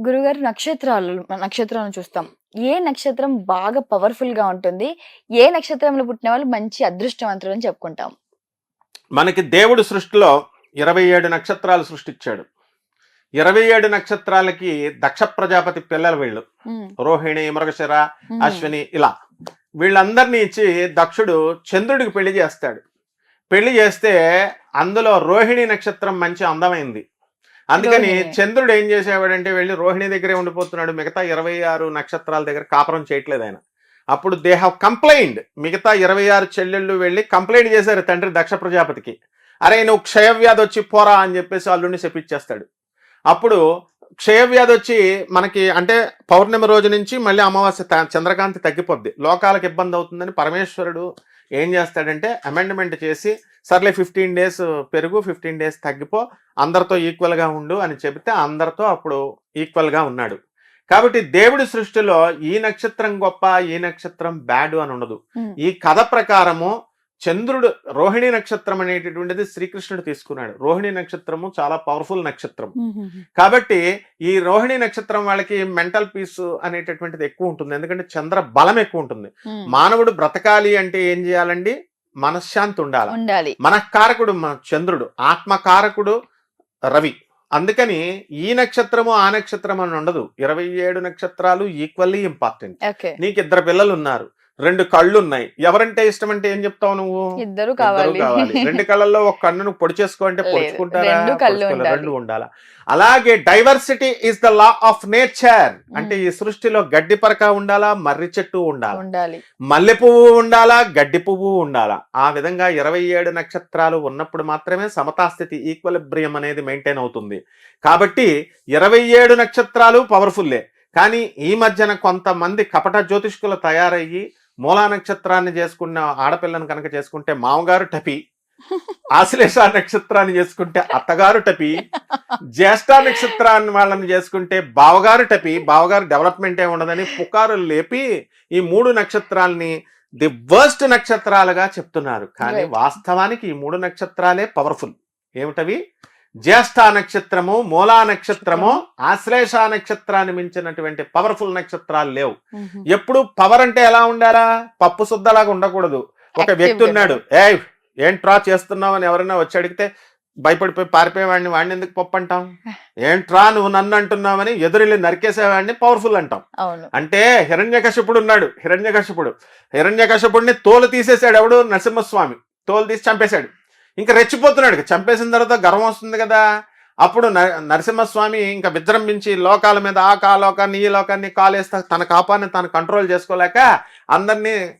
గురుగారు నక్షత్రాలు నక్షత్రాలను చూస్తాం. ఏ నక్షత్రం బాగా పవర్ఫుల్గా ఉంటుంది ఏ నక్షత్రంలో పుట్టిన వాళ్ళు మంచి అదృష్టవంతులు అని చెప్పుకుంటాం. మనకి దేవుడు సృష్టిలో ఇరవై ఏడు నక్షత్రాలు సృష్టించాడు. ఇరవై ఏడు నక్షత్రాలకి దక్ష ప్రజాపతి పిల్లలు వీళ్ళు. రోహిణి మృగశిర అశ్విని ఇలా. వీళ్ళందరినీ ఇచ్చి దక్షుడు చంద్రుడికి పెళ్ళి చేస్తాడు. పెళ్ళి చేస్తే అందులో రోహిణి నక్షత్రం మంచి అందమైంది. అందుకని. చంద్రుడు ఏం చేసేవాడంటే వెళ్ళి రోహిణి దగ్గరే ఉండిపోతున్నాడు. మిగతా ఇరవై ఆరు నక్షత్రాల దగ్గర కాపురం చేయట్లేదు ఆయన. అప్పుడు దే హ్యావ్ కంప్లైంట్ మిగతా ఇరవై ఆరు చెల్లెళ్ళు వెళ్ళి కంప్లైంట్ చేశారు తండ్రి దక్ష ప్రజాపతికి. అరే నువ్వు క్షయవ్యాధి వచ్చి పోరా అని చెప్పేసి అల్లుడిని చెప్పించేస్తాడు అప్పుడు క్షయవ్యాధి వచ్చి మనకి అంటే పౌర్ణమి రోజు నుంచి మళ్ళీ అమావాస్య చంద్రకాంతి తగ్గిపోద్ది. లోకాలకు ఇబ్బంది అవుతుందని పరమేశ్వరుడు ఏం చేస్తాడంటే అమెండ్మెంట్ చేసి సర్లే ఫిఫ్టీన్ డేస్ పెరుగు ఫిఫ్టీన్ డేస్ తగ్గిపో అందరితో ఈక్వల్గా ఉండు అని చెబితే అందరితో అప్పుడు ఈక్వల్గా ఉన్నాడు. కాబట్టి దేవుడి సృష్టిలో ఈ నక్షత్రం గొప్ప ఈ నక్షత్రం బ్యాడ్ అని ఉండదు. ఈ కథ ప్రకారము చంద్రుడు రోహిణి నక్షత్రం అనేటటువంటిది శ్రీకృష్ణుడు తీసుకున్నాడు. రోహిణి నక్షత్రము చాలా పవర్ఫుల్ నక్షత్రం. కాబట్టి ఈ రోహిణి నక్షత్రం వాళ్ళకి మెంటల్ పీస్ అనేటటువంటిది ఎక్కువ ఉంటుంది. ఎందుకంటే చంద్ర బలం ఎక్కువ ఉంటుంది. మానవుడు బ్రతకాలి అంటే ఏం చేయాలండి? మనశ్శాంతి ఉండాలి. ఉండాలి. మనకారకుడు మన చంద్రుడు ఆత్మకారకుడు రవి. అందుకని ఈ నక్షత్రము ఆ నక్షత్రం అని ఉండదు. ఇరవై ఏడు నక్షత్రాలు ఈక్వల్లీ ఇంపార్టెంట్ నీకు ఇద్దరు పిల్లలు ఉన్నారు. రెండు కళ్ళు ఉన్నాయి ఎవరంటే ఇష్టం అంటే ఏం చెప్తావు నువ్వు? ఇద్దరు కావాలి. రెండు కళ్ళల్లో ఒక కన్నును పొడి చేసుకో అంటే. పొడుచుకుంటారా? రెండు. ఉండాలి. అలాగే diversity is the law of nature. అంటే ఈ సృష్టిలో గడ్డి పరక ఉండాలా? మర్రి చెట్టు ఉండాలా? ఉండాలి. మల్లె పువ్వు ఉండాలా? గడ్డి పువ్వు ఉండాలా? ఆ విధంగా ఇరవై ఏడు నక్షత్రాలు ఉన్నప్పుడు మాత్రమే సమతాస్థితి ఈక్వలిబ్రియం అనేది మెయింటైన్ అవుతుంది. కాబట్టి ఇరవై ఏడు నక్షత్రాలు పవర్ఫుల్లే. కానీ ఈ మధ్యన కొంతమంది కపట జ్యోతిష్కులు తయారయ్యి మూలా నక్షత్రాన్ని చేసుకున్న ఆడపిల్లను కనుక చేసుకుంటే మామగారు టపి ఆశ్లేష నక్షత్రాన్ని చేసుకుంటే అత్తగారు టపి జ్యేష్ఠ నక్షత్రాన్ని వాళ్ళని చేసుకుంటే బావగారు టపి బావగారు డెవలప్మెంట్ ఏ ఉండదని పుకారులు లేపి ఈ మూడు నక్షత్రాల్ని ది వర్స్ట్ నక్షత్రాలుగా చెప్తున్నారు. కానీ. వాస్తవానికి ఈ మూడు నక్షత్రాలే పవర్ఫుల్. ఏమిటవి? జ్యేష్ఠ నక్షత్రము మూలా నక్షత్రము ఆశ్లేష నక్షత్రాన్ని మించినటువంటి పవర్ఫుల్ నక్షత్రాలు లేవు. ఎప్పుడు పవర్ అంటే ఎలా ఉండాలా? పప్పు శుద్ధలాగా ఉండకూడదు. ఒక వ్యక్తి ఉన్నాడు ఏ ఏంట్రా చేస్తున్నావు? అని ఎవరైనా వచ్చి అడిగితే భయపడిపోయి పారిపోయేవాడిని వాడిని ఎందుకు పప్పు అంటాం? ఏంట్రా నువ్వు నన్ను అంటున్నావని ఎదురెళ్ళి నరికేసేవాడిని పవర్ఫుల్ అంటాం. అంటే హిరణ్యకశిపుడు ఉన్నాడు హిరణ్యకశిపుడు. హిరణ్యకశిపుడిని తోలు తీసేశాడు ఎవడు? నరసింహస్వామి. తోలు తీసి చంపేశాడు. ఇంకా రెచ్చిపోతున్నాడు. చంపేసిన తర్వాత గర్వం వస్తుంది కదా. అప్పుడు న- నరసింహస్వామి ఇంకా విజృంభించి లోకాల మీద ఆ కాలోకాన్ని ఈ లోకాన్ని కాలేస్తా తన కాపాన్ని తాను కంట్రోల్ చేసుకోలేక అందరినీ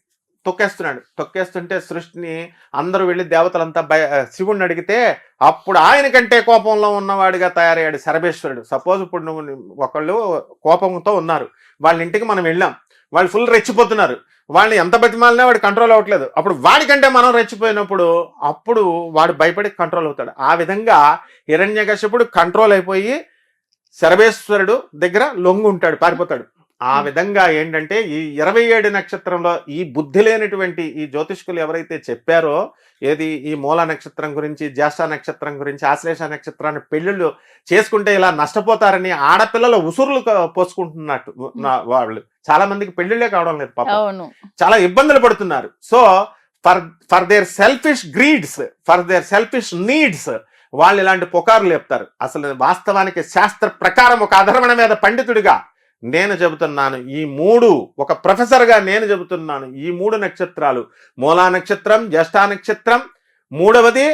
తొక్కేస్తున్నాడు. తొక్కేస్తుంటే సృష్టిని అందరూ వెళ్ళి దేవతలంతా భయ శివుణ్ణి అడిగితే అప్పుడు ఆయన కంటే కోపంలో ఉన్నవాడిగా తయారయ్యాడు శరభేశ్వరుడు. సపోజ్ ఇప్పుడు నువ్వు ఒకళ్ళు కోపంతో ఉన్నారు. వాళ్ళ ఇంటికి మనం వెళ్ళాం. వాళ్ళు ఫుల్ రెచ్చిపోతున్నారు. వాళ్ళని ఎంత బతిమాలినా వాడు కంట్రోల్ అవ్వట్లేదు. అప్పుడు వాడికంటే మనం రెచ్చిపోయినప్పుడు అప్పుడు వాడు భయపడి కంట్రోల్ అవుతాడు. ఆ విధంగా హిరణ్యకశిపుడు కంట్రోల్ అయిపోయి శరభేశ్వరుడు దగ్గర లొంగు ఉంటాడు పారిపోతాడు. ఆ విధంగా ఏంటంటే ఈ ఇరవై ఏడు నక్షత్రంలో ఈ బుద్ధి లేనటువంటి ఈ జ్యోతిష్కులు ఎవరైతే చెప్పారో ఏది ఈ మూల నక్షత్రం గురించి జ్యేష్ఠ నక్షత్రం గురించి ఆశ్లేష నక్షత్రాన్ని పెళ్ళిళ్ళు చేసుకుంటే ఇలా నష్టపోతారని ఆడపిల్లలు ఉసురులు పోసుకుంటున్నట్టు వాళ్ళు. చాలా మందికి పెళ్ళిళ్ళే కావడం లేదు పాపం. చాలా ఇబ్బందులు పడుతున్నారు. So for for their selfish greeds for their selfish needs వాళ్ళు ఇలాంటి పుకారులు చెప్తారు అసలు వాస్తవానికి శాస్త్ర ప్రకారం ఒక అధర్మణ మీద పండితుడిగా నేను చెబుతున్నాను ఈ మూడు ఒక ప్రొఫెసర్గా నేను చెబుతున్నాను ఈ మూడు నక్షత్రాలు మూలా నక్షత్రం జ్యేష్ఠ నక్షత్రం మూడవది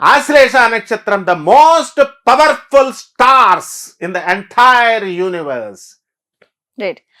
ఆశ్లేష నక్షత్రం the most powerful stars in the entire universe. Right